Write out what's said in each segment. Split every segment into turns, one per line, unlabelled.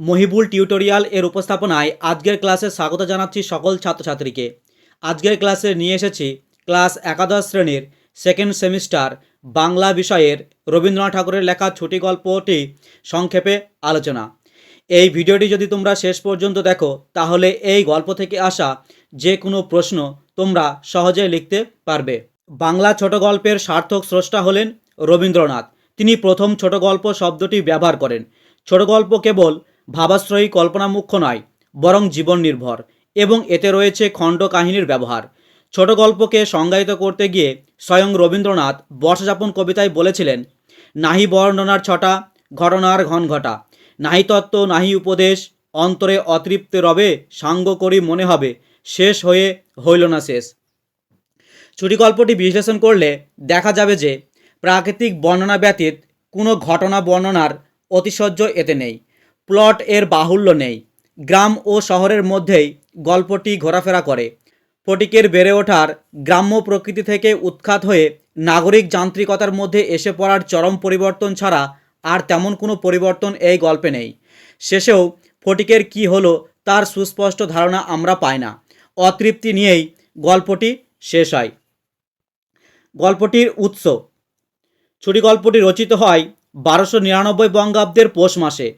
Mohibul tutorial এর উপস্থাপনায় আজকের ক্লাসে স্বাগত জানাচ্ছি সকল ছাত্রছাত্রীকে। আজকের ক্লাসে নিয়ে এসেছি ক্লাস একাদশ শ্রেণির সেকেন্ড সেমিস্টার বাংলা বিষয়ের রবীন্দ্রনাথ ঠাকুরের লেখা ছুটি গল্পটি সংক্ষেপে আলোচনা। এই ভিডিওটি যদি তোমরা শেষ পর্যন্ত দেখো, তাহলে এই গল্প থেকে আসা যে কোনো প্রশ্ন তোমরা সহজে লিখতে পারবে। বাংলা ছোট গল্পের সার্থক স্রষ্টা হলেন রবীন্দ্রনাথ। তিনি প্রথম ছোট গল্প শব্দটি ব্যবহার করেন। ছোট গল্প কেবল ভাবাশ্রয়ী কল্পনামুখ্য নয়, বরং জীবন নির্ভর এবং এতে রয়েছে খণ্ড কাহিনীর ব্যবহার। ছোট গল্পকে সংজ্ঞায়িত করতে গিয়ে স্বয়ং রবীন্দ্রনাথ বর্ষযাপন কবিতায় বলেছিলেন, নাহি বর্ণনার ছটা, ঘটনার ঘন ঘটা। নাহি তত্ত্ব, নাহি উপদেশ, অন্তরে অতৃপ্ত রবে, সাঙ্গ করি মনে হবে, শেষ হয়ে হইল না শেষ। ছুটি গল্পটি বিশ্লেষণ করলে দেখা যাবে যে, প্রাকৃতিক বর্ণনা ব্যতীত কোনো ঘটনা বর্ণনার অতিশয্য এতে নেই। প্লট এর বাহুল্য নেই। গ্রাম ও শহরের মধ্যেই গল্পটি ঘোরাফেরা করে। ফটিকের বেড়ে ওঠার গ্রাম্য প্রকৃতি থেকে উৎখাত হয়ে নাগরিক যান্ত্রিকতার মধ্যে এসে পড়ার চরম পরিবর্তন ছাড়া আর তেমন কোনো পরিবর্তন এই গল্পে নেই। শেষেও ফটিকের কি হলো তার সুস্পষ্ট ধারণা আমরা পাই না। অতৃপ্তি নিয়েই গল্পটি শেষ হয়। গল্পটির উৎস। ছুটি গল্পটি রচিত হয় বারোশো নিরানব্বই বঙ্গাব্দের পৌষ মাসে।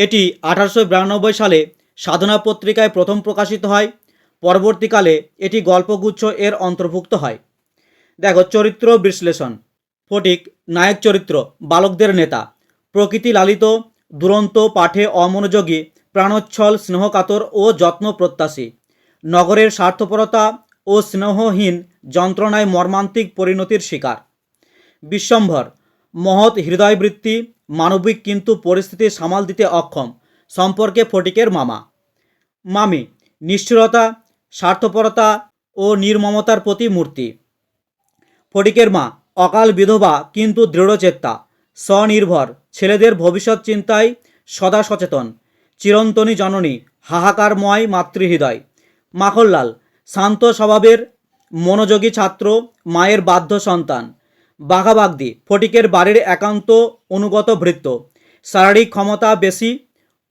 এটি আঠারোশো বিরানব্বই সালে সাধনা পত্রিকায় প্রথম প্রকাশিত হয়। পরবর্তীকালে এটি গল্পগুচ্ছ এর অন্তর্ভুক্ত হয়। দেখো, চরিত্র বিশ্লেষণ। ফটিক, নায়ক চরিত্র, বালকদের নেতা। প্রকৃতি লালিত, দুরন্ত, পাঠে অমনোযোগী, প্রাণোচ্ছল, স্নেহকাতর ও যত্ন প্রত্যাশী। নগরের স্বার্থপরতা ও স্নেহহীন যন্ত্রণায় মর্মান্তিক পরিণতির শিকার। বিশ্বম্ভর মহৎ হৃদয়বৃত্তি, মানবিক কিন্তু পরিস্থিতি সামাল দিতে অক্ষম। সম্পর্কে ফটিকের মামা। মামি, নিষ্ঠুরতা, স্বার্থপরতা ও নির্মমতার প্রতি মূর্তি। ফটিকের মা, অকাল বিধবা কিন্তু দৃঢ়চেত্তা স্বনির্ভর, ছেলেদের ভবিষ্যৎ চিন্তায় সদা সচেতন, চিরন্তনী জননী, হাহাকারময় মাতৃহৃদয়। মাখনলাল, শান্ত স্বভাবের মনোযোগী ছাত্র, মায়ের বাধ্য সন্তান। বাঘাবাগদি, ফটিকের বাড়ির একান্ত অনুগত ভৃত্য। শারীরিক ক্ষমতা বেশি,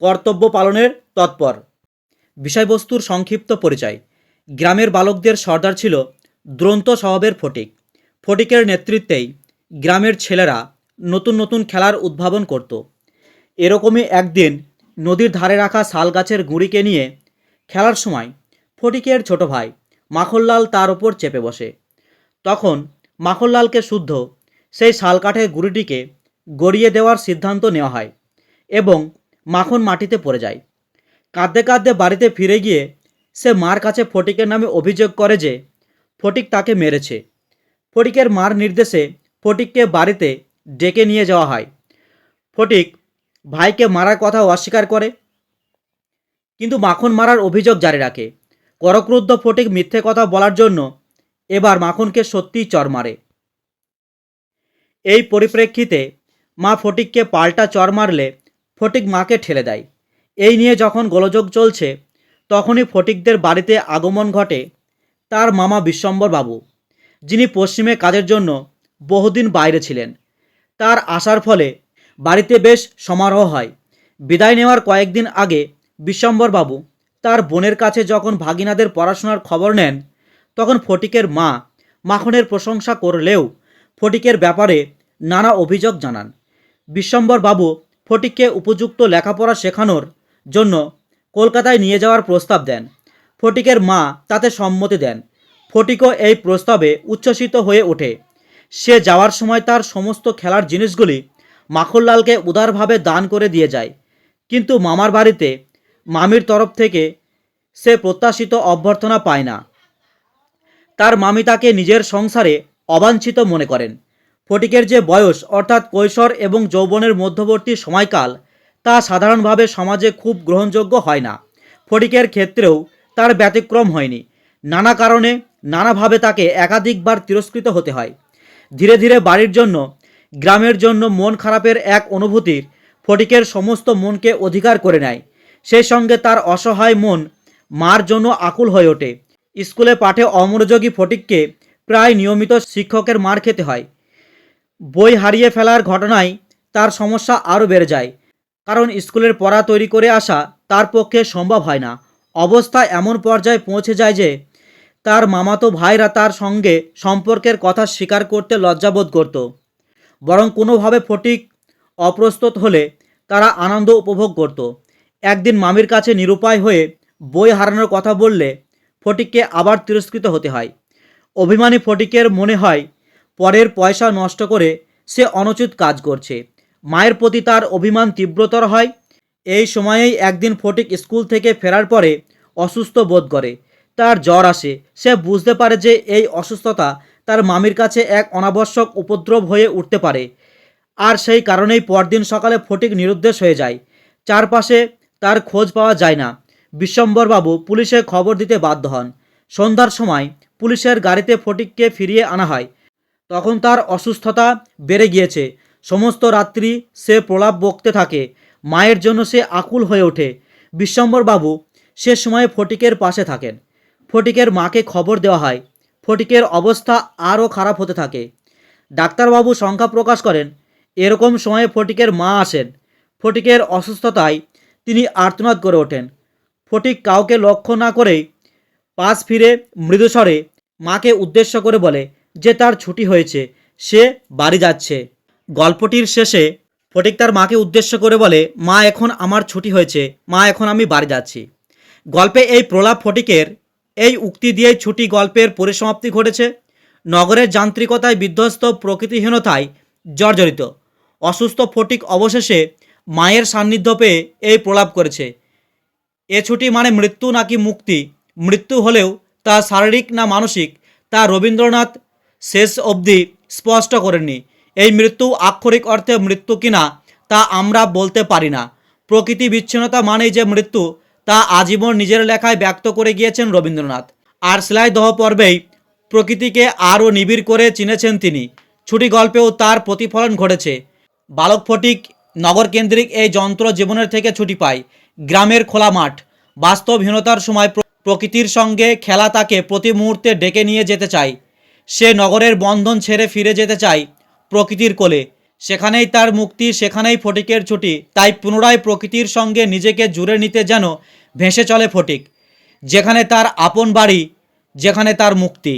কর্তব্য পালনের তৎপর। বিষয়বস্তুর সংক্ষিপ্ত পরিচয়। গ্রামের বালকদের সর্দার ছিল দ্রন্ত স্বভাবের ফটিক। ফটিকের নেতৃত্বেই গ্রামের ছেলেরা নতুন নতুন খেলার উদ্ভাবন করত। এরকমই একদিন নদীর ধারে রাখা শাল গাছের গুঁড়িকে নিয়ে খেলার সময় ফটিকের ছোট ভাই মাখনলাল তার ওপর চেপে বসে। তখন মাখনলালকে শুদ্ধ, সেই শালকাঠের গুঁড়িটিকে গড়িয়ে দেওয়ার সিদ্ধান্ত নেওয়া হয় এবং মাখন মাটিতে পড়ে যায়। কাঁদতে কাঁদতে বাড়িতে ফিরে গিয়ে সে মার কাছে ফটিকের নামে অভিযোগ করে যে ফটিক তাকে মেরেছে। ফটিকের মার নির্দেশে ফটিককে বাড়িতে ডেকে নিয়ে যাওয়া হয়। ফটিক ভাইকে মারার কথা অস্বীকার করে, কিন্তু মাখন মারার অভিযোগ জারি রাখে। করক্রুদ্ধ ফটিক মিথ্যে কথা বলার জন্য এবার মাখনকে সত্যিই চর মারে। এই পরিপ্রেক্ষিতে মা ফটিককে পাল্টা চর মারলে ফটিক মাকে ঠেলে দেয়। এই নিয়ে যখন গোলযোগ চলছে, তখনই ফটিকদের বাড়িতে আগমন ঘটে তার মামা বিশ্বম্বর বাবু যিনি পশ্চিমে কাজের জন্য বহুদিন বাইরে ছিলেন। তার আসার ফলে বাড়িতে বেশ সমারোহ হয়। বিদায় নেওয়ার কয়েকদিন আগে বিশ্বম্বর বাবু তার বোনের কাছে যখন ভাগিনাদের পড়াশোনার খবর নেন তখন ফটিকের মা মাখনের প্রশংসা করলেও ফটিকের ব্যাপারে নানা অভিযোগ জানান। বিশ্বম্বর বাবু ফটিককে উপযুক্ত লেখাপড়া শেখানোর জন্য কলকাতায় নিয়ে যাওয়ার প্রস্তাব দেন। ফটিকের মা তাতে সম্মতি দেন। ফটিকও এই প্রস্তাবে উচ্ছ্বসিত হয়ে ওঠে। সে যাওয়ার সময় তার সমস্ত খেলার জিনিসগুলি মাখনলালকে উদারভাবে দান করে দিয়ে যায়। কিন্তু মামার বাড়িতে মামির তরফ থেকে সে প্রত্যাশিত অভ্যর্থনা পায় না। তার মামি তাকে নিজের সংসারে অবাঞ্ছিত মনে করেন। ফটিকের যে বয়স, অর্থাৎ কৈশোর এবং যৌবনের মধ্যবর্তী সময়কাল, তা সাধারণভাবে সমাজে খুব গ্রহণযোগ্য হয় না। ফটিকের ক্ষেত্রেও তার ব্যতিক্রম হয়নি। নানা কারণে নানাভাবে তাকে একাধিকবার তিরস্কৃত হতে হয়। ধীরে ধীরে বাড়ির জন্য, গ্রামের জন্য মন খারাপের এক অনুভূতির ফটিকের সমস্ত মনকে অধিকার করে নেয়। সেই সঙ্গে তার অসহায় মন মার জন্য আকুল হয়ে ওঠে। স্কুলে পাঠে অমনোযোগী ফটিককে প্রায় নিয়মিত শিক্ষকের মার খেতে হয়। বই হারিয়ে ফেলার ঘটনায় তার সমস্যা আরও বেড়ে যায়। কারণ স্কুলের পড়া তৈরি করে আসা তার পক্ষে সম্ভব হয় না। অবস্থা এমন পর্যায়ে পৌঁছে যায় যে তার মামাতো ভাইরা তার সঙ্গে সম্পর্কের কথা স্বীকার করতে লজ্জাবোধ করত। বরং কোনোভাবে ফটিক অপ্রস্তুত হলে তারা আনন্দ উপভোগ করত। একদিন মামির কাছে নিরুপায় হয়ে বই হারানোর কথা বললে ফটিককে আবার তিরস্কৃত হতে হয়। অভিমানী ফটিকের মনে হয়, পরের পয়সা নষ্ট করে সে অনুচিত কাজ করছে। মায়ের প্রতি তার অভিমান তীব্রতর হয়। এই সময়েই একদিন ফটিক স্কুল থেকে ফেরার পরে অসুস্থ বোধ করে। তার জ্বর আসে। সে বুঝতে পারে যে এই অসুস্থতা তার মামির কাছে এক অনাবশ্যক উপদ্রব হয়ে উঠতে পারে। আর সেই কারণেই পরদিন সকালে ফটিক নিরুদ্দেশ হয়ে যায়। চারপাশে তার খোঁজ পাওয়া যায় না। বিশ্বম্বরবাবু পুলিশে খবর দিতে বাধ্য হন। সন্ধ্যার সময় পুলিশের গাড়িতে ফটিককে ফিরিয়ে আনা হয়। তখন তার অসুস্থতা বেড়ে গিয়েছে। সমস্ত রাত্রি সে প্রলাপ বকতে থাকে। মায়ের জন্য সে আকুল হয়ে ওঠে। বিশ্বম্বরবাবু সে সময়ে ফটিকের পাশে থাকেন। ফটিকের মাকে খবর দেওয়া হয়। ফটিকের অবস্থা আরও খারাপ হতে থাকে। ডাক্তারবাবু সংখ্যা প্রকাশ করেন, এরকম সময়ে ফটিকের মা আসেন। ফটিকের অসুস্থতায় তিনি আর্তনাদ করে ওঠেন। ফটিক কাউকে লক্ষ্য না করেই পাশ ফিরে মৃদুস্বরে মাকে উদ্দেশ্য করে বলে যে তার ছুটি হয়েছে, সে বাড়ি যাচ্ছে। গল্পটির শেষে ফটিক তার মাকে উদ্দেশ্য করে বলে, মা, এখন আমার ছুটি হয়েছে। মা, এখন আমি বাড়ি যাচ্ছি। গল্পে এই প্রলাপ ফটিকের এই উক্তি দিয়েই ছুটি গল্পের পরিসমাপ্তি ঘটেছে। নগরের যান্ত্রিকতায় বিধ্বস্ত প্রকৃতিহীনতায় জর্জরিত। অসুস্থ ফটিক অবশেষে মায়ের সান্নিধ্য পেয়ে এই প্রলাপ করেছে। এ ছুটি মানে মৃত্যু নাকি মুক্তি? মৃত্যু হলেও তা শারীরিক না মানসিক, তা রবীন্দ্রনাথ শেষ অবধি স্পষ্ট করেননি। এই মৃত্যু আক্ষরিক অর্থে মৃত্যু কিনা তা আমরা বলতে পারি না। প্রকৃতি বিচ্ছিন্নতা মানেই যে মৃত্যু, তা আজীবন নিজের লেখায় ব্যক্ত করে গিয়েছেন রবীন্দ্রনাথ। আর সেলাই দহ পর্বেই প্রকৃতিকে আরও নিবিড় করে চিনেছেন তিনি। ছুটি গল্পেও তার প্রতিফলন ঘটেছে। বালক ফটিক নগরকেন্দ্রিক এই যন্ত্র জীবনের থেকে ছুটি পায়। গ্রামের খোলা মাঠ। বাস্তবহীনতার সময় প্রকৃতির সঙ্গে খেলা তাকে প্রতি মুহূর্তে ডেকে নিয়ে যেতে চায়। সে নগরের বন্ধন ছেড়ে ফিরে যেতে চায় প্রকৃতির কোলে। সেখানেই তার মুক্তি, সেখানেই ফটিকের ছুটি। তাই পুনরায় প্রকৃতির সঙ্গে নিজেকে জুড়ে নিতে যেন ভেসে চলে ফটিক। যেখানে তার আপন বাড়ি, যেখানে তার মুক্তি।